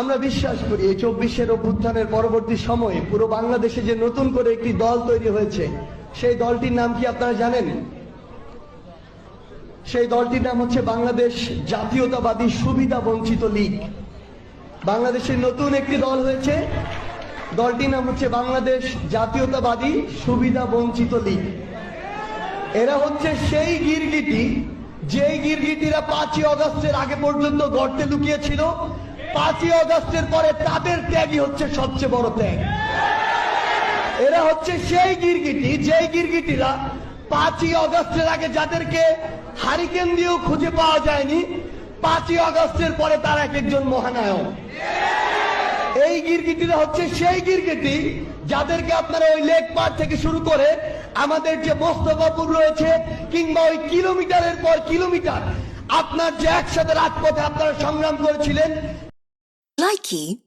আমরা বিশ্বাস করি এই চব্বিশের অভ্যুত্থানের পরবর্তী সময়ে পুরো বাংলাদেশে যে নতুন করে একটি দল তৈরি হয়েছে, সেই দলটির নাম কি আপনারা জানেন? সেই দলটির নাম হচ্ছে বাংলাদেশ জাতীয়তাবাদী সুবিধা বঞ্চিত লীগ। বাংলাদেশের নতুন একটি দল হয়েছে, দলটির নাম হচ্ছে বাংলাদেশ জাতীয়তাবাদী সুবিধা বঞ্চিত লীগ। এরা হচ্ছে সেই গিরগিটি, যেই গিরগিটিরা পাঁচই অগস্টের আগে পর্যন্ত গর্তে লুকিয়েছিল পাঁচই অগস্টের পরে তাদের ত্যাগই হচ্ছে সবচেয়ে বড় ত্যাগ। এরা হচ্ছে সেই গিরগিটি, যেই গিরগিটিরা পাঁচই অগস্টের আগে যাদেরকে হারিকেন দিয়েও খুঁজে পাওয়া যায়নি, পাঁচই অগস্টের পরে তারা এক একজন মহানায়ক। এই গিরগিটিরা হচ্ছে সেই গিরগিটি যাদেরকে আপনারা ওই লেক পার থেকে শুরু করে আমাদের যে মোস্তফাপুর রয়েছে কিংবা ওই কিলোমিটারের পর কিলোমিটার, আপনার যে একসাথে রাজপথে আপনারা সংগ্রাম করেছিলেন Mikey.